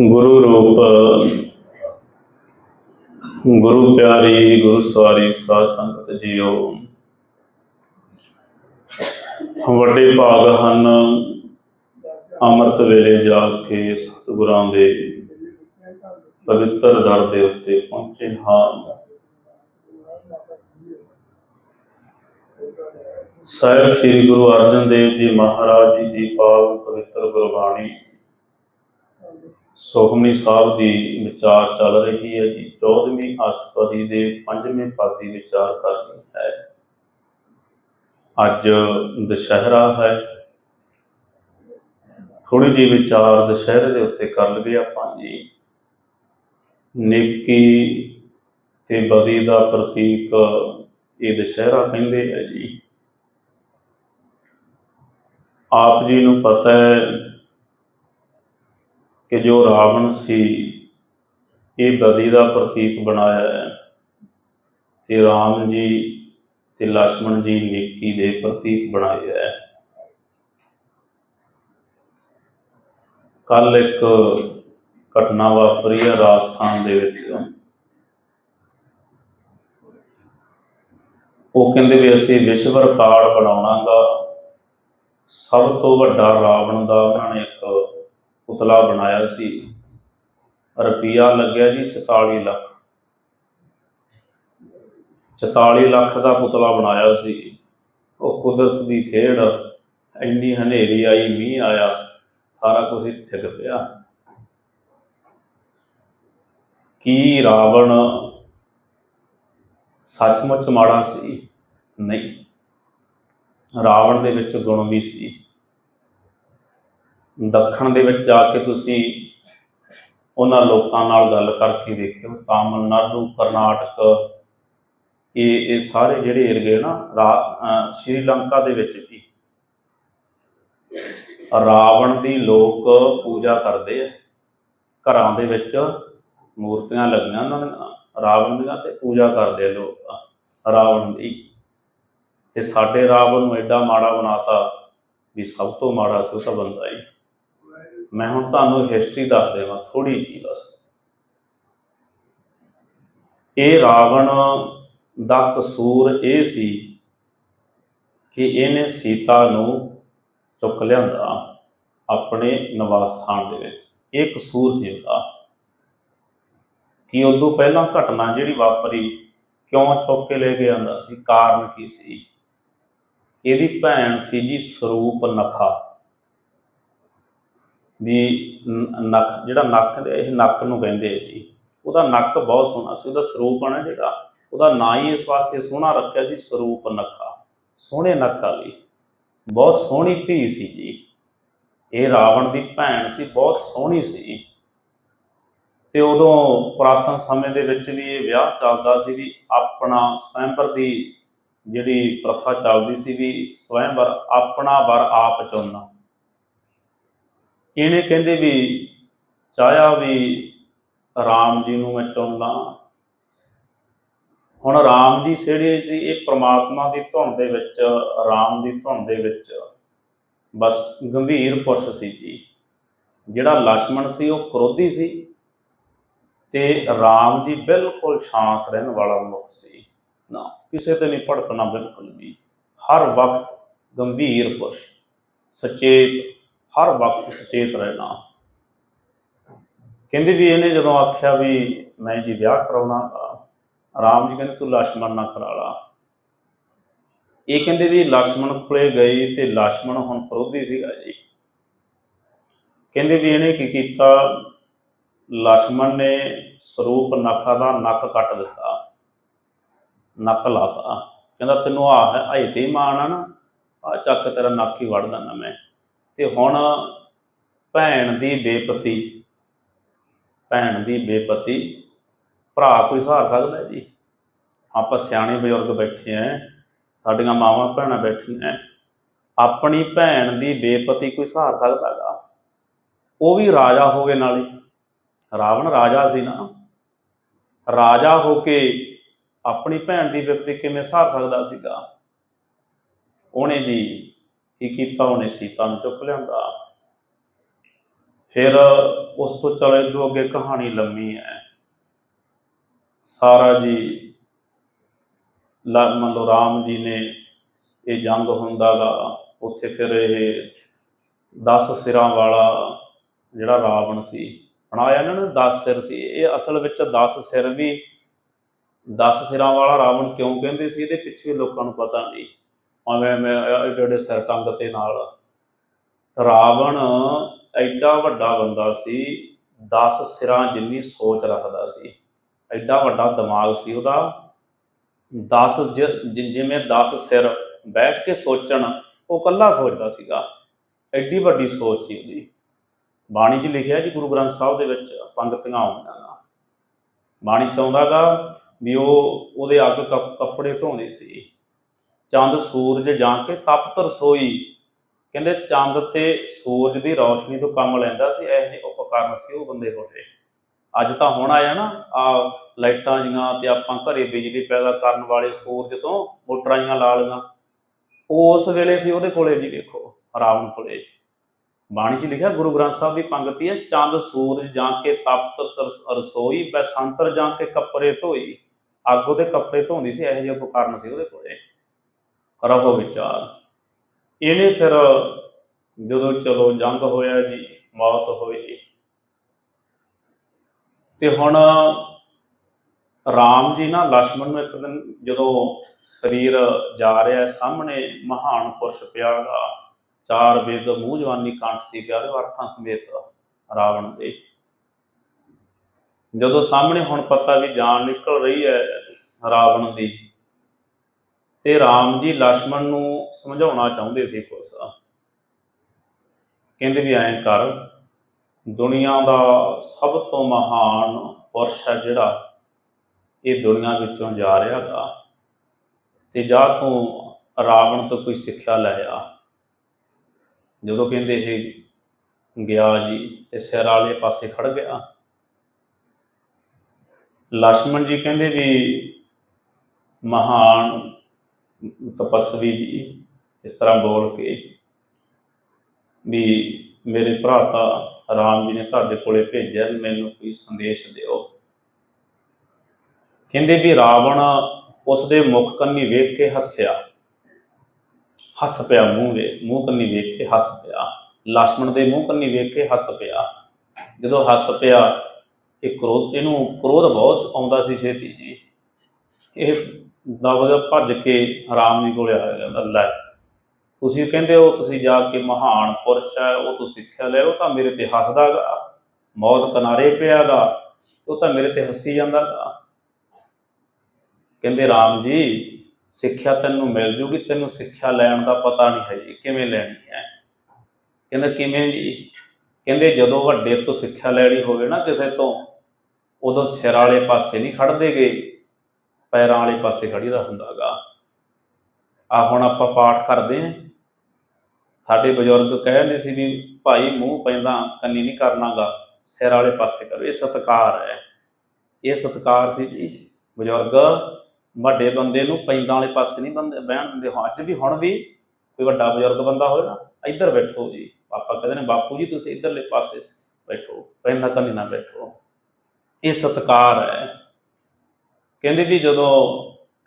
ਗੁਰੂ ਰੂਪ, ਗੁਰੂ ਪਿਆਰੀ, ਗੁਰੂ ਸਵਾਰੀ, ਸਾਧ ਸੰਗਤ ਜੀਓ। ਵੱਡੇ ਭਾਗ ਹਨ, ਅੰਮ੍ਰਿਤ ਵੇਲੇ ਜਾ ਕੇ ਸਤਿਗੁਰਾਂ ਦੇ ਪਵਿੱਤਰ ਦਰ ਦੇ ਉੱਤੇ ਪਹੁੰਚੇ ਹਾਂ। ਸਾਹਿਬ ਸ੍ਰੀ ਗੁਰੂ ਅਰਜਨ ਦੇਵ ਜੀ ਮਹਾਰਾਜ ਜੀ ਦੀ ਪਾਵਨ ਪਵਿੱਤਰ ਗੁਰਬਾਣੀ ਸੁਖਮਨੀ ਸਾਹਿਬ ਦੀ ਵਿਚਾਰ ਚੱਲ ਰਹੀ ਹੈ ਜੀ। 14ਵੀਂ ਅਸ਼ਟਪਦੀ ਦੇ 5ਵੇਂ ਪਦ ਦੀ ਵਿਚਾਰ ਕਰਨੀ ਹੈ। ਅੱਜ ਦੁਸ਼ਹਿਰਾ ਹੈ। ਥੋੜੀ ਜਿਹੀ ਵਿਚਾਰ ਦੁਸ਼ਹਿਰੇ ਦੇ ਉੱਤੇ ਕਰ ਲਈਏ ਆਪਾਂ ਜੀ। ਨੇਕੀ ਤੇ ਬਦੀ ਦਾ ਪ੍ਰਤੀਕ ਇਹ ਦੁਸ਼ਹਿਰਾ ਕਹਿੰਦੇ ਹੈ ਜੀ। ਆਪ ਜੀ ਨੂੰ ਪਤਾ ਹੈ ਕਿ ਜੋ ਰਾਵਣ ਸੀ, ਇਹ ਬਦੀ ਦਾ ਪ੍ਰਤੀਕ ਬਣਾਇਆ ਹੈ। ਤੇ ਰਾਮ ਜੀ ਤੇ ਲక్ష్మణ ਜੀ ਨੇਕੀ ਦੇ ਪ੍ਰਤੀਕ ਬਣਾਏ ਹੈ। ਕੱਲ ਇੱਕ ਘਟਨਾ ਵਾਪਰੀ ਹੈ ਰਾਜਸਥਾਨ ਦੇ ਵਿੱਚ। ਉਹ ਕਹਿੰਦੇ ਵੀ ਅਸੀਂ ਵਿਸ਼ਵ ਰਿਕਾਰਡ ਬਣਾਉਣਾਗਾ। ਸਭ ਤੋਂ ਵੱਡਾ ਰਾਵਣ ਦਾ ਉਹਨਾਂ ਨੇ ਪੁਤਲਾ ਬਣਾਇਆ ਸੀ। ਰੁਪਿਆ ਲੱਗਿਆ ਜੀ 44 ਲੱਖ। 44 ਲੱਖ ਦਾ ਪੁਤਲਾ ਬਣਾਇਆ ਸੀ। ਉਹ ਕੁਦਰਤ ਦੀ ਖੇਡ, ਇੰਨੀ ਹਨੇਰੀ ਆਈ, ਮੀਂਹ ਆਇਆ, ਸਾਰਾ ਕੁਝ ਹੀ ਡਿੱਗ ਪਿਆ। ਕੀ ਰਾਵਣ ਸੱਚਮੁੱਚ ਮਾੜਾ ਸੀ? ਨਹੀਂ। ਰਾਵਣ ਦੇ ਵਿੱਚ ਗੁਣ ਵੀ ਸੀ। ਦੱਖਣ ਦੇ ਵਿੱਚ ਜਾ ਕੇ ਤੁਸੀਂ ਉਹਨਾਂ ਲੋਕਾਂ ਨਾਲ ਗੱਲ ਕਰਕੇ ਦੇਖਿਓ ਤਾਮਿਲਨਾਡੂ, ਕਰਨਾਟਕ, ਇਹ ਇਹ ਸਾਰੇ ਜਿਹੜੇ ਏਰੀਏ ਨਾ, ਰਾ- ਸ਼੍ਰੀਲੰਕਾ ਦੇ ਵਿੱਚ ਵੀ ਰਾਵਣ ਦੀ ਲੋਕ ਪੂਜਾ ਕਰਦੇ ਆ। ਘਰਾਂ ਦੇ ਵਿੱਚ ਮੂਰਤੀਆਂ ਲੱਗੀਆਂ ਉਹਨਾਂ ਦੀਆਂ, ਰਾਵਣ ਦੀਆਂ ਤੇ ਪੂਜਾ ਕਰਦੇ ਲੋਕ, ਰਾਵਣ ਦੀ। ਤੇ ਸਾਡੇ ਰਾਵਣ ਨੂੰ ਐਡਾ ਮਾੜਾ ਬਣਾਤਾ ਵੀ ਸਭ ਤੋਂ ਮਾੜਾ ਸੀ ਉਹ ਤਾਂ ਬੰਦਾ ਹੀ। ਮੈਂ ਹੁਣ ਤੁਹਾਨੂੰ ਹਿਸਟਰੀ ਦੱਸ ਦੇਵਾਂ ਥੋੜੀ ਜੀ ਬਸ। ਇਹ ਰਾਵਣ ਦਾ ਕਸੂਰ ਇਹ ਸੀ ਕਿ ਇਹਨੇ ਸੀਤਾ ਨੂੰ ਚੁੱਕ ਲਿਆਂਦਾ ਆਪਣੇ ਨਿਵਾਸ ਸਥਾਨ ਦੇ ਵਿੱਚ। ਇਹ ਕਸੂਰ ਸੀ ਉਹਦਾ ਕਿ ਉਦੋਂ ਪਹਿਲਾਂ ਘਟਨਾ ਜਿਹੜੀ ਵਾਪਰੀ, ਕਿਉਂ ਚੁੱਕ ਕੇ ਲੈ ਕੇ ਆਂਦਾ ਸੀ, ਕਾਰਨ ਕੀ ਸੀ? ਇਹਦੀ ਭੈਣ ਸੀ ਜੀ ਸਰੂਪ ਨਖਾ। ਵੀ ਨ- ਨੱਕ, ਜਿਹੜਾ ਨੱਕ ਦੇ, ਇਹ ਨੱਕ ਨੂੰ ਕਹਿੰਦੇ ਆ ਜੀ। ਉਹਦਾ ਨੱਕ ਬਹੁਤ ਸੋਹਣਾ ਸੀ, ਉਹਦਾ ਸਰੂਪ ਆ ਜਿਹੜਾ, ਉਹਦਾ ਨਾਂ ਹੀ ਇਸ ਵਾਸਤੇ ਸੋਹਣਾ ਰੱਖਿਆ ਸੀ, ਸਰੂਪ ਨਖਾ ਸੋਹਣੇ ਨੱਕ ਵਾਲੀ ਬਹੁਤ ਸੋਹਣੀ ਧੀ ਸੀ ਜੀ। ਇਹ ਰਾਵਣ ਦੀ ਭੈਣ ਸੀ, ਬਹੁਤ ਸੋਹਣੀ ਸੀ। ਤੇ ਉਦੋਂ ਪੁਰਾਤਨ ਸਮੇਂ ਦੇ ਵਿੱਚ ਵੀ ਇਹ ਵਿਆਹ ਚੱਲਦਾ ਸੀ ਵੀ ਆਪਣਾ, ਸਵੈਂਬਰ ਦੀ ਜਿਹੜੀ ਪ੍ਰਥਾ ਚੱਲਦੀ ਸੀ ਵੀ ਸਵੈਂਬਰ ਆਪਣਾ ਵਰ ਆਪ ਚੁਣਨਾ। ਇਹਨੇ ਕਹਿੰਦੇ ਵੀ ਚਾਹਿਆ ਵੀ ਰਾਮ ਜੀ ਨੂੰ ਮੈਂ ਚਾਹੁੰਦਾ ਹੁਣ ਰਾਮ ਜੀ ਜਿਹੜੇ ਜੀ ਇਹ ਪ੍ਰਮਾਤਮਾ ਦੀ ਧੁਨ ਦੇ ਵਿੱਚ, ਰਾਮ ਦੀ ਧੁਨ ਦੇ ਵਿੱਚ ਬਸ ਗੰਭੀਰ ਪੁਰਸ਼ ਸੀ ਜੀ। ਜਿਹੜਾ ਲక్ష్మణ ਸੀ ਉਹ ਕਰੋਧੀ ਸੀ ਤੇ ਰਾਮ ਜੀ ਬਿਲਕੁਲ ਸ਼ਾਂਤ ਰਹਿਣ ਵਾਲਾ ਮਨੁੱਖ ਸੀ। ਨਾ, ਕਿਸੇ ਤੇ ਨਹੀਂ ਭੜਕਣਾ ਬਿਲਕੁਲ ਵੀ। ਹਰ ਵਕਤ ਗੰਭੀਰ ਪੁਰਸ਼, ਸਚੇਤ ਹਰ ਵਕਤ ਸੁਚੇਤ ਰਹਿਣਾ। ਕਹਿੰਦੇ ਵੀ ਇਹਨੇ ਜਦੋਂ ਆਖਿਆ ਵੀ ਮੈਂ ਜੀ ਵਿਆਹ ਕਰਾਉਣਾ, ਰਾਮ ਜੀ ਕਹਿੰਦੇ ਤੂੰ ਲక్ష్మణ ਨਾ ਕਰਾ ਲਾ। ਇਹ ਕਹਿੰਦੇ ਵੀ ਲక్ష్మణ ਕੋਲੇ ਗਏ ਤੇ ਲక్ష్మణ ਹੁਣ ਵਿਰੋਧੀ ਸੀਗਾ ਜੀ। ਕਹਿੰਦੇ ਵੀ ਇਹਨੇ ਕੀ ਕੀਤਾ? ਲక్ష్మణ ਨੇ ਸਰੂਪ ਨਖਾ ਦਾ ਨੱਕ ਕੱਟ ਦਿੱਤਾ। ਨੱਕ ਲਾਤਾ। ਕਹਿੰਦਾ ਤੈਨੂੰ ਆਹ ਹੈ ਅਜੇ ਤੇ ਮਾਣ ਆ ਨਾ। ਆ ਚੱਕ ਤੇਰਾ ਨੱਕ ਹੀ ਵੜ ਦਣਾ ਮੈਂ। ਤੇ ਹੁਣ ਭੈਣ ਦੀ ਬੇਪਤੀ, ਭੈਣ ਦੀ ਬੇਪਤੀ, ਭਰਾ ਕੋਈ ਸਹਾਰ ਸਕਦਾ ਜੀ? ਆਪਾਂ ਸਿਆਣੇ ਬਜ਼ੁਰਗ ਬੈਠੇ ਆ, ਸਾਡੀਆਂ ਮਾਵਾਂ ਭੈਣਾਂ ਬੈਠੀਆਂ ਆਪਣੀ ਭੈਣ ਦੀ ਬੇਪਤੀ ਕੋਈ ਸਹਾਰ ਸਕਦਾਗਾ ਉਹ ਵੀ ਰਾਜਾ ਹੋਵੇ ਨਾਲੇ। ਰਾਵਣ ਰਾਜਾ ਸੀ ਨਾ। ਰਾਜਾ ਹੋ ਕੇ ਆਪਣੀ ਭੈਣ ਦੀ ਬੇਪਤੀ ਕਿਵੇਂ ਸਹਾਰ ਸਕਦਾ ਸੀਗਾ? ਉਹਨੇ ਜੀ ਕੀ ਕੀਤਾ ਉਹਨੇ ਸੀਤਾ ਨੂੰ ਚੁੱਕ ਲਿਆਂਦਾ। ਫਿਰ ਉਸ ਤੋਂ ਚਲੇ ਜੋ ਅੱਗੇ ਕਹਾਣੀ ਲੰਮੀ ਹੈ। ਸਾਰਾ ਜੀ ਲਾ ਮੰਨ ਲਓ ਰਾਮ ਜੀ ਨੇ ਇਹ ਜੰਗ ਹੁੰਦਾਗਾ, ਉੱਥੇ ਫਿਰ ਇਹ 10 ਸਿਰਾਂ ਵਾਲਾ ਜਿਹੜਾ ਰਾਵਣ ਸੀ, ਬਣਾਇਆ ਇਹਨਾਂ ਨੇ 10 ਸਿਰ ਸੀ। ਇਹ ਅਸਲ ਵਿੱਚ 10 ਸਿਰ ਵੀ 10 ਸਿਰਾਂ ਵਾਲਾ ਰਾਵਣ ਕਿਉਂ ਕਹਿੰਦੇ ਸੀ? ਇਹਦੇ ਪਿੱਛੇ ਲੋਕਾਂ ਨੂੰ ਪਤਾ ਨਹੀਂ। ਭਾਵੇਂ ਮੈਂ ਏਡੇ ਏਡੇ ਸਿਰ ਟੰਗ ਤੇ ਨਾਲ ਰਾਵਣ ਐਡਾ ਵੱਡਾ ਬੰਦਾ ਸੀ 10 ਸਿਰਾਂ ਜਿੰਨੀ ਸੋਚ ਰੱਖਦਾ ਸੀ। ਐਡਾ ਵੱਡਾ ਦਿਮਾਗ ਸੀ ਉਹਦਾ। 10 ਜਿਵੇਂ 10 ਸਿਰ ਬੈਠ ਕੇ ਸੋਚਣ, ਉਹ ਕੱਲਾ ਸੋਚਦਾ ਸੀਗਾ। ਐਡੀ ਵੱਡੀ ਸੋਚ ਸੀ ਉਹਦੀ। ਬਾਣੀ 'ਚ ਲਿਖਿਆ ਜੀ ਗੁਰੂ ਗ੍ਰੰਥ ਸਾਹਿਬ ਦੇ ਵਿੱਚ ਪੰਗਤੀਆਂ ਆਉਂਦੀਆਂ ਗਾ ਬਾਣੀ 'ਚ ਆਉਂਦਾਗਾ ਵੀ ਉਹ, ਉਹਦੇ ਅੱਗ ਕੱਪ- ਕੱਪੜੇ ਧੋਂਦੇ ਸੀ। ਚੰਦ ਸੂਰਜ ਜਾਂ ਕੇ ਤਪਤ ਰਸੋਈ ਕਹਿੰਦੇ ਚੰਦ ਤੇ ਸੂਰਜ ਦੀ ਰੌਸ਼ਨੀ ਤੋਂ ਕੰਮ ਲੈਂਦਾ ਸੀ, ਇਹ ਜਿਹੇ ਉਪਕਰਨ ਸੀ ਉਹ ਬੰਦੇ ਕੋਲੇ ਅੱਜ ਤਾਂ ਹੁਣ ਆਇਆ ਨਾ, ਆ ਲਾਈਟਾਂ ਜੀਆਂ ਤੇ ਆਪਾਂ ਘਰੇ ਬਿਜਲੀ ਪੈਦਾ ਕਰਨ ਵਾਲੇ ਸੂਰਜ ਤੋਂ ਮੋਟਰਾਂ ਜੀਆਂ ਲਾ ਲਈਆਂ ਉਸ ਵੇਲੇ ਸੀ ਉਹਦੇ ਕੋਲੇ ਜੀ ਦੇਖੋ, ਰਾਵਣ ਕੋਲੇ। ਬਾਣੀ 'ਚ ਲਿਖਿਆ, ਗੁਰੂ ਗ੍ਰੰਥ ਸਾਹਿਬ ਦੀ ਪੰਗਤੀ ਹੈ ਚੰਦ ਸੂਰਜ ਜਾਂ ਕੇ ਤਪਤ ਰਸੋਈ ਬੈਸੰਤਰ ਜਾਂ ਕੇ ਕੱਪੜੇ ਧੋਈ। ਅੱਗ ਉਹਦੇ ਕੱਪੜੇ ਧੋਂਦੀ ਸੀ, ਇਹੋ ਜਿਹੇ ਉਪਕਰਨ ਸੀ ਉਹਦੇ ਕੋਲੇ। ਰਹੋ ਵਿਚਾਰ। ਇਹਨੇ ਫਿਰ ਜਦੋਂ ਚਲੋ ਜੰਗ ਹੋਇਆ ਜੀ, ਮੌਤ ਹੋਈ। ਤੇ ਹੁਣ ਰਾਮ ਜੀ ਨਾ ਲక్ష్మణ ਨੂੰ ਇੱਕ ਦਿਨ ਜਦੋਂ ਸਰੀਰ ਜਾ ਰਿਹਾ ਸਾਹਮਣੇ ਮਹਾਨ ਪੁਰਸ਼ ਪਿਆ ਪਿਆਗਾ ਚਾਰ ਵੇਦ ਮੂੰਹ ਜਵਾਨੀ ਕੰਠ ਸੀ ਪਿਆ ਪਿਆਰੇ ਅਰਥਾਂ ਸਮੇਤ ਰਾਵਣ ਦੇ। ਜਦੋਂ ਸਾਹਮਣੇ ਹੁਣ ਪਤਾ ਵੀ ਜਾਨ ਨਿਕਲ ਰਹੀ ਹੈ ਰਾਵਣ ਦੀ ਤੇ ਰਾਮ ਜੀ ਲక్ష్మణ ਨੂੰ ਸਮਝਾਉਣਾ ਚਾਹੁੰਦੇ ਸੀ ਕੁਛ ਕਹਿੰਦੇ ਵੀ ਐਂ ਕਰ, ਦੁਨੀਆ ਦਾ ਸਭ ਤੋਂ ਮਹਾਨ ਪੁਰਸ਼ ਹੈ ਜਿਹੜਾ, ਇਹ ਦੁਨੀਆ ਵਿੱਚੋਂ ਜਾ ਰਿਹਾ ਦਾ ਤੇ ਜਾ ਤੂੰ ਰਾਵਣ ਤੋਂ ਕੋਈ ਸਿੱਖਿਆ ਲੈ ਆ। ਜਦੋਂ ਕਹਿੰਦੇ ਇਹ ਗਿਆ ਜੀ, ਤੇ ਸਿਰ ਵਾਲੇ ਪਾਸੇ ਖੜ ਗਿਆ। ਲక్ష్మణ ਜੀ ਕਹਿੰਦੇ ਵੀ, ਮਹਾਨ ਤਪਸਵੀ ਜੀ, ਇਸ ਤਰ੍ਹਾਂ ਬੋਲ ਕੇ ਵੀ ਮੇਰੇ ਭਰਾ ਤਾਂ ਰਾਮ ਜੀ ਨੇ ਤੁਹਾਡੇ ਕੋਲੇ ਭੇਜਿਆ, ਮੈਨੂੰ ਕੋਈ ਸੰਦੇਸ਼ ਦਿਓ। ਕਹਿੰਦੇ ਵੀ ਰਾਵਣ ਉਸ ਦੇ ਮੁਖ ਕੰਨੀ ਵੇਖ ਕੇ ਹੱਸਿਆ। ਹੱਸ ਪਿਆ ਮੂੰਹ ਦੇ, ਮੂੰਹ ਕੰਨੀ ਵੇਖ ਕੇ ਹੱਸ ਪਿਆ। ਲక్ష్మణ ਦੇ ਮੂੰਹ ਕੰਨੀ ਵੇਖ ਕੇ ਹੱਸ ਪਿਆ। ਜਦੋਂ ਹੱਸ ਪਿਆ, ਇਹ ਕ੍ਰੋਧ, ਇਹਨੂੰ ਕ੍ਰੋਧ ਬਹੁਤ ਆਉਂਦਾ ਸੀ ਛੇਤੀ ਜੀ। ਇਹ ਦਬਦਾ ਭੱਜ ਕੇ ਰਾਮ ਜੀ ਕੋਲੇ ਆ ਜਾਂਦਾ, ਲੈ। ਤੁਸੀਂ ਕਹਿੰਦੇ ਹੋ, ਤੁਸੀਂ ਜਾ ਕੇ ਮਹਾਨ ਪੁਰਸ਼ ਹੈ, ਉਹ ਤੋਂ ਸਿੱਖਿਆ ਲੈ, ਉਹ ਤਾਂ ਮੇਰੇ ਤੇ ਹੱਸਦਾ ਗਾ। ਮੌਤ ਕਿਨਾਰੇ ਪਿਆ ਗਾ, ਉਹ ਤਾਂ ਮੇਰੇ ਤੇ ਹੱਸੀ ਜਾਂਦਾਗਾ ਕਹਿੰਦੇ, ਰਾਮ ਜੀ, ਸਿੱਖਿਆ ਤੈਨੂੰ ਮਿਲ ਜੂਗੀ, ਤੈਨੂੰ ਸਿੱਖਿਆ ਲੈਣ ਦਾ ਪਤਾ ਨਹੀਂ ਹੈ ਜੀ, ਕਿਵੇਂ ਲੈਣੀ ਹੈ? ਕਹਿੰਦਾ, ਕਿਵੇਂ ਜੀ? ਕਹਿੰਦੇ, ਜਦੋਂ ਵੱਡੇ ਤੋਂ ਸਿੱਖਿਆ ਲੈਣੀ ਹੋਵੇ ਨਾ ਕਿਸੇ ਤੋਂ, ਉਦੋਂ ਸਿਰ ਵਾਲੇ ਪਾਸੇ ਨਹੀਂ ਖੜਦੇਗੇ ਪੈਰਾਂ ਵਾਲੇ ਪਾਸੇ ਖੜੀ ਖੜੀਦਾ ਹੁੰਦਾਗਾ। ਆ ਹੁਣ ਆਪਾਂ ਪਾਠ ਕਰਦੇ ਆਂ। ਸਾਡੇ ਬਜ਼ੁਰਗ ਕਹਿੰਦੇ ਸੀ ਵੀ ਭਾਈ ਮੂੰਹ ਪੈਂਦਾ ਕੰਨੀ ਨਹੀਂ ਕਰਨਾਗਾ, ਸਿਰ ਵਾਲੇ ਪਾਸੇ ਕਰੋ। ਇਹ ਸਤਕਾਰ ਹੈ। ਇਹ ਸਤਕਾਰ ਸੀ ਜੀ। ਬਜ਼ੁਰਗ, ਵੱਡੇ ਬੰਦੇ ਨੂੰ ਪੈਂਦਾ ਵਾਲੇ ਪਾਸੇ ਨਹੀਂ ਬੰਦੇ, ਬਹਿਣ ਦਿੰਦੇ। ਹਾਂ, ਅੱਜ ਵੀ ਹੁਣ ਵੀ ਕੋਈ ਵੱਡਾ ਬਜ਼ੁਰਗ ਬੰਦਾ ਹੋਵੇ ਨਾ, ਇੱਧਰ ਬੈਠੋ ਜੀ। ਪਾਪਾ ਕਹਿੰਦੇ ਨੇ, ਬਾਪੂ ਜੀ, ਤੁਸੀਂ ਇੱਧਰਲੇ ਪਾਸੇ ਬੈਠੋ, ਪੈਂਦਾ ਕੰਨੀ ਨਾ ਬੈਠੋ। ਇਹ ਸਤਕਾਰ ਹੈ। ਕਹਿੰਦੇ ਵੀ ਜਦੋਂ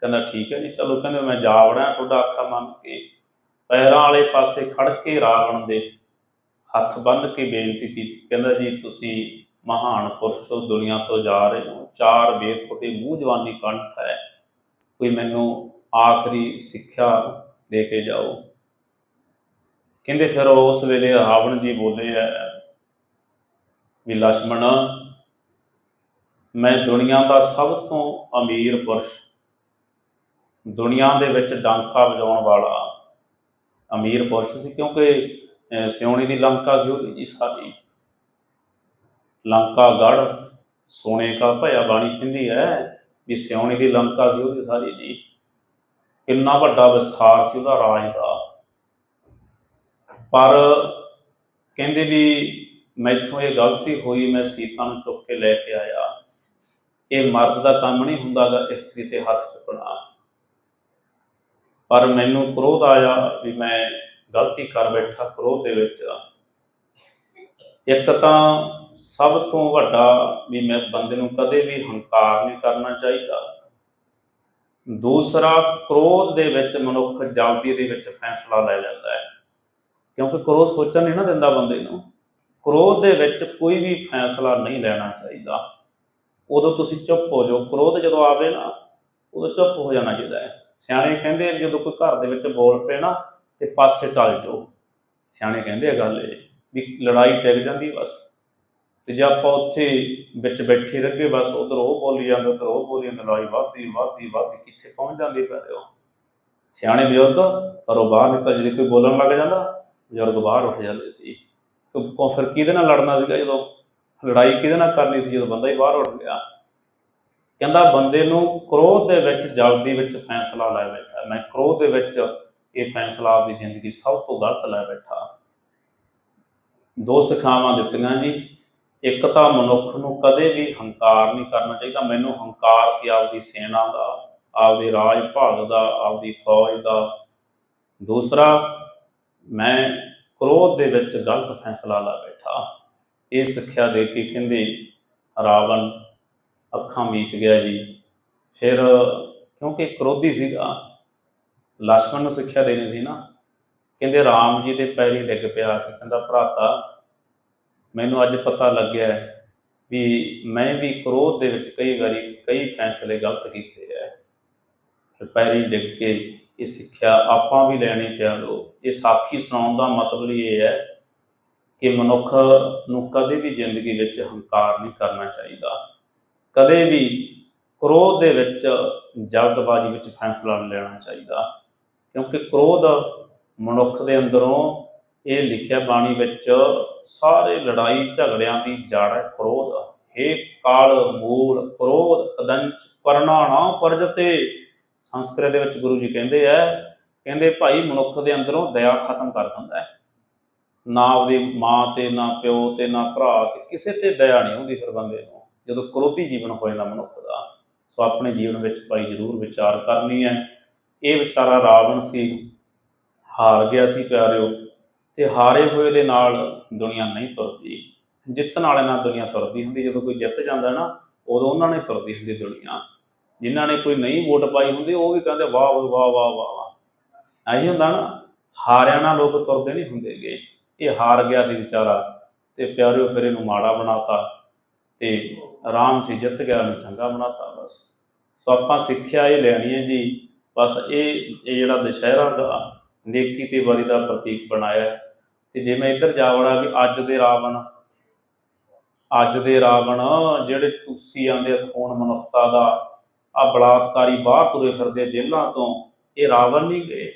ਕਹਿੰਦਾ ਠੀਕ ਹੈ ਜੀ, ਚਲੋ ਕਹਿੰਦੇ ਮੈਂ ਜਾ ਵੜਾਂ ਤੁਹਾਡਾ ਅੱਖਾਂ ਮੰਨ ਕੇ, ਪੈਰਾਂ ਵਾਲੇ ਪਾਸੇ ਖੜ ਕੇ ਰਾਵਣ ਦੇ ਹੱਥ ਬੰਨ ਕੇ ਬੇਨਤੀ ਕੀਤੀ, ਕਹਿੰਦਾ ਜੀ ਤੁਸੀਂ ਮਹਾਨ ਪੁਰਸ਼ ਦੁਨੀਆ ਤੋਂ ਜਾ ਰਹੇ ਹੋ, ਚਾਰ ਵੇਦ ਤੁਹਾਡੇ ਮੂੰਹ ਜਵਾਨੀ ਕੰਠ ਹੈ, ਕੋਈ ਮੈਨੂੰ ਆਖਰੀ ਸਿੱਖਿਆ ਦੇ ਕੇ ਜਾਓ। ਕਹਿੰਦੇ ਫਿਰ ਉਸ ਵੇਲੇ ਰਾਵਣ ਜੀ ਬੋਲੇ ਹੈ ਵੀ ਲక్ష్మణ ਮੈਂ ਦੁਨੀਆ ਦਾ ਸਭ ਤੋਂ ਅਮੀਰ ਪੁਰਸ਼ ਦੁਨੀਆ ਦੇ ਵਿੱਚ ਡਾਂਕਾ ਵਜਾਉਣ ਵਾਲਾ ਅਮੀਰ ਪੁਰਸ਼ ਸੀ ਕਿਉਂਕਿ ਅਹ, ਸਿਉਣੀ ਦੀ ਲੰਕਾ ਸੀ ਉਹਦੀ ਜੀ ਸਾਰੀ। ਲੰਕਾ ਗੜ ਸੋਨੇ ਕਾ ਭਇਆ ਬਾਣੀ ਕਹਿੰਦੀ ਹੈ ਵੀ ਸਿਉਣੀ ਦੀ ਲੰਕਾ ਸੀ ਉਹਦੀ ਸਾਰੀ ਜੀ। ਕਿੰਨਾ ਵੱਡਾ ਵਿਸਥਾਰ ਸੀ ਉਹਦਾ ਰਾਜ ਦਾ। ਪਰ ਕਹਿੰਦੇ ਵੀ ਮੈਥੋਂ ਇਹ ਗਲਤੀ ਹੋਈ ਮੈਂ ਸੀਤਾ ਨੂੰ ਚੁੱਕ ਕੇ ਲੈ ਕੇ ਆਇਆ। ਇਹ ਮਰਦ ਦਾ ਕੰਮ ਨਹੀਂ ਹੁੰਦਾਗਾ ਇਸਤਰੀ ਤੇ ਹੱਥ ਚੁੱਕਣਾ। ਪਰ ਮੈਨੂੰ ਕ੍ਰੋਧ ਆਇਆ ਵੀ ਮੈਂ ਗਲਤੀ ਕਰ ਬੈਠਾ ਕ੍ਰੋਧ ਦੇ ਵਿੱਚ। ਇੱਕ ਤਾਂ ਸਭ ਤੋਂ ਵੱਡਾ ਵੀ ਮੈਂ ਬੰਦੇ ਨੂੰ ਕਦੇ ਵੀ ਹੰਕਾਰ ਨਹੀਂ ਕਰਨਾ ਚਾਹੀਦਾ। ਦੂਸਰਾ, ਕ੍ਰੋਧ ਦੇ ਵਿੱਚ ਮਨੁੱਖ ਜਲਦੀ ਦੇ ਵਿੱਚ ਫੈਸਲਾ ਲੈ ਲੈਂਦਾ ਹੈ। ਕਿਉਂਕਿ ਕ੍ਰੋਧ ਸੋਚਣ ਨਹੀਂ ਨਾ ਦਿੰਦਾ ਬੰਦੇ ਨੂੰ। ਕ੍ਰੋਧ ਦੇ ਵਿੱਚ ਕੋਈ ਵੀ ਫੈਸਲਾ ਨਹੀਂ ਲੈਣਾ ਚਾਹੀਦਾ। ਉਦੋਂ ਤੁਸੀਂ ਚੁੱਪ ਹੋ ਜਾਓ। ਕ੍ਰੋਧ ਜਦੋਂ ਆਵੇ ਨਾ ਉਦੋਂ ਚੁੱਪ ਹੋ ਜਾਣਾ ਚਾਹੀਦਾ ਹੈ। ਸਿਆਣੇ ਕਹਿੰਦੇ ਆ, ਜਦੋਂ ਕੋਈ ਘਰ ਦੇ ਵਿੱਚ ਬੋਲ ਪਏ ਨਾ ਤੇ ਪਾਸੇ ਟਲ ਜਾਓ। ਸਿਆਣੇ ਕਹਿੰਦੇ ਆ ਗੱਲ ਇਹ ਵੀ ਲੜਾਈ ਟਿਕ ਜਾਂਦੀ ਬਸ। ਤੇ ਜੇ ਆਪਾਂ ਉੱਥੇ ਵਿੱਚ ਬੈਠੇ ਰੱਗੇ ਬਸ ਉਧਰ ਉਹ ਬੋਲੀ ਜਾਂਦਾ ਉਧਰ ਉਹ ਬੋਲੀ ਜਾਂਦਾ ਲੜਾਈ ਵੱਧਦੀ ਵੱਧਦੀ ਵੱਧਦੀ ਕਿੱਥੇ ਪਹੁੰਚ ਜਾਂਦੀ ਪੈ ਉਹ ਸਿਆਣੇ ਬਜ਼ੁਰਗ ਘਰੋਂ ਬਾਹਰ ਨਿਕਲ ਜਿਹੜੇ ਕੋਈ ਬੋਲਣ ਲੱਗ ਜਾਂਦਾ ਬਜ਼ੁਰਗ ਬਾਹਰ ਉੱਠ ਜਾਂਦੇ ਸੀ। ਕਿਉਂ ਫਿਰ ਕਿਹਦੇ ਨਾਲ ਲੜਨਾ ਸੀਗਾ ਜਦੋਂ ਲੜਾਈ ਕਿਹਦੇ ਨਾਲ ਕਰਨੀ ਸੀ ਜਦੋਂ ਬੰਦਾ ਹੀ ਬਾਹਰ ਉੱਠ ਗਿਆ? ਕਹਿੰਦਾ ਬੰਦੇ ਨੂੰ ਕ੍ਰੋਧ ਦੇ ਵਿੱਚ ਜਲਦੀ ਵਿੱਚ ਫੈਸਲਾ ਲੈ ਬੈਠਾ। ਮੈਂ ਕ੍ਰੋਧ ਦੇ ਵਿੱਚ ਇਹ ਫੈਸਲਾ ਆਪਦੀ ਜ਼ਿੰਦਗੀ ਸਭ ਤੋਂ ਗਲਤ ਲੈ ਬੈਠਾ। ਦੋ ਸਿੱਖਿਆਵਾਂ ਦਿੱਤੀਆਂ ਜੀ। ਇੱਕ ਤਾਂ ਮਨੁੱਖ ਨੂੰ ਕਦੇ ਵੀ ਹੰਕਾਰ ਨਹੀਂ ਕਰਨਾ ਚਾਹੀਦਾ। ਮੈਨੂੰ ਹੰਕਾਰ ਸੀ ਆਪਦੀ ਸੈਨਾ ਦਾ, ਆਪਦੇ ਰਾਜ ਭਾਗ ਦਾ, ਆਪਦੀ ਫੌਜ ਦਾ। ਦੂਸਰਾ, ਮੈਂ ਕ੍ਰੋਧ ਦੇ ਵਿੱਚ ਗਲਤ ਫੈਸਲਾ ਲੈ ਬੈਠਾ। ਇਹ ਸਿੱਖਿਆ ਦੇ ਕੇ ਕਹਿੰਦੇ, ਰਾਵਣ ਅੱਖਾਂ ਮੀਚ ਗਿਆ ਜੀ। ਫਿਰ ਕਿਉਂਕਿ ਕ੍ਰੋਧੀ ਸੀਗਾ ਲక్ష్మణ ਨੂੰ ਸਿੱਖਿਆ ਦੇਣੀ ਸੀ ਨਾ, ਕਹਿੰਦੇ ਰਾਮ ਜੀ ਦੇ ਪੈਰੀ ਡਿੱਗ ਪਿਆ ਕਿ ਕਹਿੰਦਾ, ਭਰਾਤਾ, ਮੈਨੂੰ ਅੱਜ ਪਤਾ ਲੱਗਿਆ ਵੀ ਮੈਂ ਵੀ ਕ੍ਰੋਧ ਦੇ ਵਿੱਚ ਕਈ ਵਾਰੀ ਕਈ ਫੈਸਲੇ ਗਲਤ ਕੀਤੇ ਐ ਪੈਰੀ ਡਿੱਗ ਕੇ ਇਹ ਸਿੱਖਿਆ ਆਪਾਂ ਵੀ ਲੈਣੀ ਪਿਆ ਲੋ। ਇਹ ਸਾਖੀ ਸੁਣਾਉਣ ਦਾ ਮਤਲਬ ਇਹ ਹੈ ਕਿ ਮਨੁੱਖ ਨੂੰ ਕਦੇ ਵੀ ਜ਼ਿੰਦਗੀ ਵਿੱਚ ਹੰਕਾਰ ਨਹੀਂ ਕਰਨਾ ਚਾਹੀਦਾ। ਕਦੇ ਵੀ ਕ੍ਰੋਧ ਦੇ ਵਿੱਚ ਜਲਦਬਾਜ਼ੀ ਵਿੱਚ ਫੈਸਲਾ ਨਹੀਂ ਲੈਣਾ ਚਾਹੀਦਾ। ਕਿਉਂਕਿ ਕ੍ਰੋਧ ਮਨੁੱਖ ਦੇ ਅੰਦਰੋਂ ਇਹ ਲਿਖਿਆ ਬਾਣੀ ਵਿੱਚ ਸਾਰੇ ਲੜਾਈ ਝਗੜਿਆਂ ਦੀ ਜੜ ਹੈ ਕ੍ਰੋਧ। ਹੇ ਕਾਲ ਮੂਲ ਕ੍ਰੋਧ ਕਦੰਚ ਕਰਨਾ ਨਾ ਪਰਜਤੇ ਸੰਸਕ੍ਰਿਤ ਦੇ ਵਿੱਚ ਗੁਰੂ ਜੀ ਕਹਿੰਦੇ ਆ, ਕਹਿੰਦੇ ਭਾਈ ਮਨੁੱਖ ਦੇ ਅੰਦਰੋਂ ਦਇਆ ਖਤਮ ਕਰ ਦਿੰਦਾ ਹੈ। ਨਾ ਉਹਦੀ ਮਾਂ ਤੇ, ਨਾ ਪਿਓ ਤੇ, ਨਾ ਭਰਾ ਤੇ ਕਿਸੇ ਤੇ ਦਇਆ ਨਹੀਂ ਹੁੰਦੀ ਫਿਰ ਬੰਦੇ ਨੂੰ। ਜਦੋਂ ਕ੍ਰੋਧੀ ਜੀਵਨ ਹੋ ਜਾਂਦਾ ਮਨੁੱਖ ਦਾ, ਸੋ ਆਪਣੇ ਜੀਵਨ ਵਿੱਚ ਭਾਈ ਜ਼ਰੂਰ ਵਿਚਾਰ ਕਰਨੀ ਹੈ। ਇਹ ਵਿਚਾਰਾ ਰਾਵਣ ਸੀ, ਹਾਰ ਗਿਆ ਸੀ ਪਿਆਰਿਓ, ਤੇ ਹਾਰੇ ਹੋਏ ਦੇ ਨਾਲ ਦੁਨੀਆ ਨਹੀਂ ਤੁਰਦੀ। ਜਿੱਤਣ ਵਾਲੇ ਨਾਲ ਦੁਨੀਆ ਤੁਰਦੀ ਹੁੰਦੀ, ਜਦੋਂ ਕੋਈ ਜਿੱਤ ਜਾਂਦਾ ਨਾ, ਉਦੋਂ ਉਹਨਾਂ ਨੇ ਤੁਰਦੀ ਹੁੰਦੀ ਦੁਨੀਆ। ਜਿਨ੍ਹਾਂ ਨੇ ਕੋਈ ਨਹੀਂ ਵੋਟ ਪਾਈ ਹੁੰਦੀ, ਉਹ ਵੀ ਕਹਿੰਦੇ ਵਾਹ ਵਾਹ ਵਾਹ ਵਾਹ ਵਾਹ ਵਾਹ। ਆਹੀ ਹੁੰਦਾ ਨਾ, ਹਾਰਿਆਂ ਨਾਲ ਲੋਕ ਤੁਰਦੇ ਨਹੀਂ ਹੁੰਦੇਗੇ। ਇਹ ਹਾਰ ਗਿਆ ਸੀ ਵਿਚਾਰਾ ਤੇ ਪਿਆਰਿਓ ਫਿਰ ਇਹਨੂੰ ਮਾੜਾ ਬਣਾਤਾ ਤੇ ਆਰਾਮ ਸੀ, ਜਿੱਤ ਗਿਆ ਨੂੰ ਚੰਗਾ ਬਣਾਤਾ ਬਸ। ਸੋ ਆਪਾਂ ਸਿੱਖਿਆ ਇਹ ਲੈਣੀ ਹੈ ਜੀ, ਬਸ ਇਹ ਇਹ ਜਿਹੜਾ ਦੁਸ਼ਹਿਰਾ ਦਾ ਨੇਕੀ ਤੇ ਬਰੀ ਦਾ ਪ੍ਰਤੀਕ ਬਣਾਇਆ ਤੇ ਜੇ ਮੈਂ ਇੱਧਰ ਜਾ ਵੜਾ ਵੀ ਅੱਜ ਦੇ ਰਾਵਣ, ਅੱਜ ਦੇ ਰਾਵਣ ਜਿਹੜੇ ਚੂਸੀ ਜਾਂਦੇ ਆ ਖੂਨ ਮਨੁੱਖਤਾ ਦਾ ਆ ਬਲਾਤਕਾਰੀ ਬਾਹਰ ਤੁਰੇ ਫਿਰਦੇ ਆ ਜੇਲ੍ਹਾਂ ਤੋਂ, ਇਹ ਰਾਵਣ ਨਹੀਂ ਗਏ।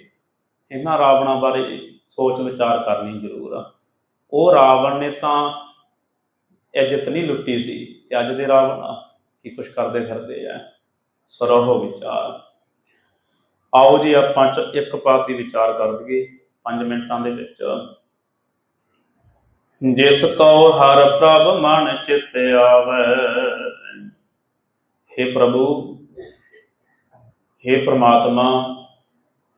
ਇਹਨਾਂ ਰਾਵਣਾਂ ਬਾਰੇ ਸੋਚ ਵਿਚਾਰ ਕਰਨੀ ਜ਼ਰੂਰ ਆ। ਉਹ ਰਾਵਣ ਨੇ ਤਾਂ ਇੱਜ਼ਤ ਨਹੀਂ ਲੁੱਟੀ ਸੀ ਤੇ ਅੱਜ ਦੇ ਰਾਵਣ ਕੀ ਕੁਛ ਕਰਦੇ ਫਿਰਦੇ ਆ। ਸਰੋਹ ਵਿਚਾਰ। ਆਓ ਜੀ ਆਪਾਂ ਚ ਇੱਕ ਪਾਤ ਦੀ ਵਿਚਾਰ ਕਰ ਲਈਏ 5 ਮਿੰਟਾਂ ਦੇ ਵਿੱਚ। ਜਿਸ ਕੋ ਹਰ ਪ੍ਰਭ ਮਨ ਚਿਤ ਆਵੈ। हे ਪ੍ਰਭੂ हे ਪ੍ਰਮਾਤਮਾ,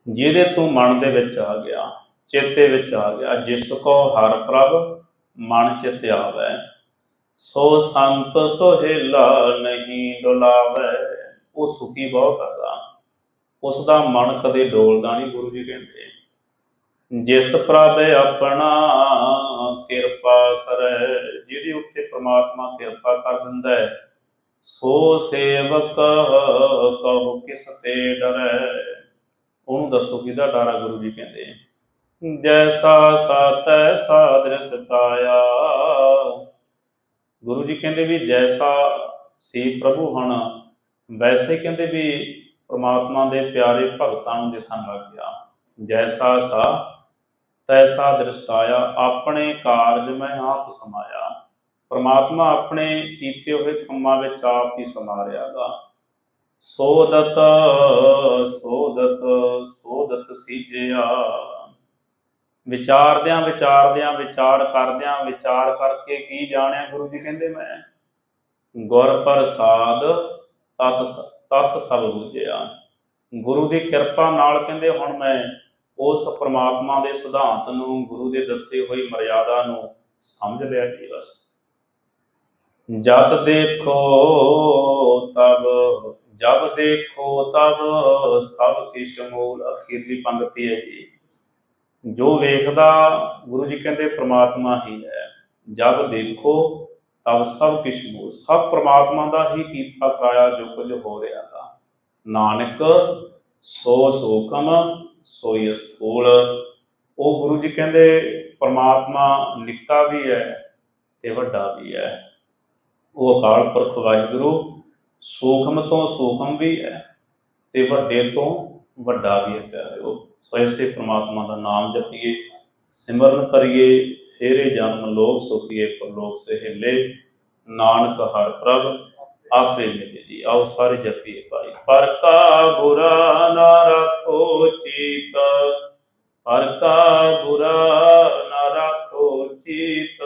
ਜਿਹਦੇ ਤੂੰ ਮਨ ਦੇ ਵਿੱਚ ਆ ਗਿਆ। ਚੇਤੇ ਵਿੱਚ ਆ ਗਿਆ, ਜਿਸ ਕੋ ਹਰ ਪ੍ਰਭ ਮਨ ਚਿਤ ਆਵੈ ਸੋ ਸੰਤ ਸੋਹਿਲਾ ਨਹੀਂ ਡੁਲਾਵੈ। ਉਹ ਸੁਖੀ ਬਹੁਤ ਹੈਗਾ ਉਸ ਦਾ ਮਨ ਕਦੇ ਡੋਲਦਾ ਨਹੀਂ ਗੁਰੂ ਜੀ ਕਹਿੰਦੇ। ਜਿਸ ਪ੍ਰਭ ਆਪਣਾ ਕਿਰਪਾ ਕਰੈ, ਜਿਹਦੇ ਉੱਤੇ ਪ੍ਰਮਾਤਮਾ ਕਿਰਪਾ ਕਰ ਦਿੰਦਾ ਹੈ, ਸੋ ਸੇਵਕ ਕਹੋ ਕਿਸ ਤੇ ਡਰੈ। ਉਹਨੂੰ ਦੱਸੋ ਕਿਹਦਾ ਡਰ ਗੁਰੂ ਜੀ ਕਹਿੰਦੇ। ਜੈਸਾ ਸਾਤੈ ਸਾਦਰਸ ਕਾਇਆ ਗੁਰੂ ਜੀ ਕਹਿੰਦੇ ਵੀ ਜੈਸਾ ਸੀ ਪ੍ਰਭੂ ਹੁਣ ਵੈਸੇ ਕਹਿੰਦੇ ਵੀ ਪ੍ਰਮਾਤਮਾ ਦੇ ਪਿਆਰੇ ਭਗਤਾਂ ਨੂੰ ਦਿਸਣ ਲੱਗ ਗਿਆ। ਜੈਸਾ ਸਾ, ਤੈਸਾ ਦ੍ਰਿਸ਼ਟਾਇਆ, ਆਪਣੇ ਕਾਰਜ ਮੈਂ ਆਪ ਸਮਾਇਆ। ਪ੍ਰਮਾਤਮਾ ਆਪਣੇ ਕੀਤੇ ਹੋਏ ਕੰਮਾਂ ਵਿੱਚ ਆਪ ਹੀ ਸਮਾ ਰਿਹਾਗਾ ਸੋਦਤ ਸੋਦਤ ਸੋਦਤ ਸੀਜਿਆ। ਵਿਚਾਰਦਿਆਂ ਵਿਚਾਰਦਿਆਂ ਵਿਚਾਰ ਕਰਦਿਆਂ ਵਿਚਾਰ ਕਰਕੇ ਕੀ ਜਾਣਿਆ ਗੁਰੂ ਜੀ ਕਹਿੰਦੇ ਮੈਂ? ਗੁਰ ਪ੍ਰਸਾਦ ਤਤ ਤਤ ਸਭ ਬੁਝਿਆ। ਗੁਰੂ ਦੀ ਕਿਰਪਾ ਨਾਲ ਕਹਿੰਦੇ ਹੁਣ ਮੈਂ ਉਸ ਪ੍ਰਮਾਤਮਾ ਦੇ ਸਿਧਾਂਤ ਨੂੰ, ਗੁਰੂ ਦੇ ਦੱਸੇ ਹੋਈ ਮਰਿਆਦਾ ਨੂੰ ਸਮਝ ਲਿਆ ਜੀ ਬਸ। ਜਦ ਦੇਖੋ ਤਬ, ਜਬ ਦੇਖੋ ਤਬ ਸਭ ਕਿਛ ਮੂਲ ਅਖੀਰਲੀ ਪੰਕਤੀ ਹੈ ਜੀ। ਜੋ ਵੇਖਦਾ ਗੁਰੂ ਜੀ ਕਹਿੰਦੇ ਪ੍ਰਮਾਤਮਾ ਹੀ ਹੈ, ਜਦ ਦੇਖੋ ਤਬ ਸਭ ਕਿਛ ਮੂਲ ਸਭ ਪ੍ਰਮਾਤਮਾ ਦਾ ਹੀ ਕੀਤਾ ਕਰਾਇਆ ਜੋ ਕੁਝ ਹੋ ਰਿਹਾ ਹੈ। ਨਾਨਕ ਸੋ ਸੋਕਮ, ਸੋਈ ਸਥੂਲ ਉਹ ਗੁਰੂ ਜੀ ਕਹਿੰਦੇ ਪਰਮਾਤਮਾ ਨਿੱਕਾ ਵੀ ਹੈ ਤੇ ਵੱਡਾ ਵੀ ਹੈ। ਉਹ ਅਕਾਲ ਪੁਰਖ ਵਾਹਿਗੁਰੂ ਸੂਖਮ ਤੋਂ ਸੂਖਮ ਵੀ ਹੈ ਤੇ ਵੱਡੇ ਤੋਂ ਵੱਡਾ ਵੀ ਹੈ, ਪਿਆਰਿਓ। ਸੋ ਇਸੇ ਪ੍ਰਮਾਤਮਾ ਦਾ ਨਾਮ ਜਪੀਏ, ਸਿਮਰਨ ਕਰੀਏ, ਫੇਰੇ ਜਨਮ ਲੋਕ ਸੁਖੀਏ, ਪਰਲੋਕ ਸਹਿਲੇ ਨਾਨਕ ਹਰ ਪ੍ਰਭ, ਆਪੇ ਮਿਲੇ ਜੀ। ਆਓ ਸਾਰੇ ਜਪੀਏ ਭਾਈ। ਪਰ ਕਾ ਬੁਰਾ ਨਾ ਰੱਖੋ ਚੀਤ, ਪਰ ਕਾ ਬੁਰਾ ਨਾ ਰੱਖੋ ਚੀਤ।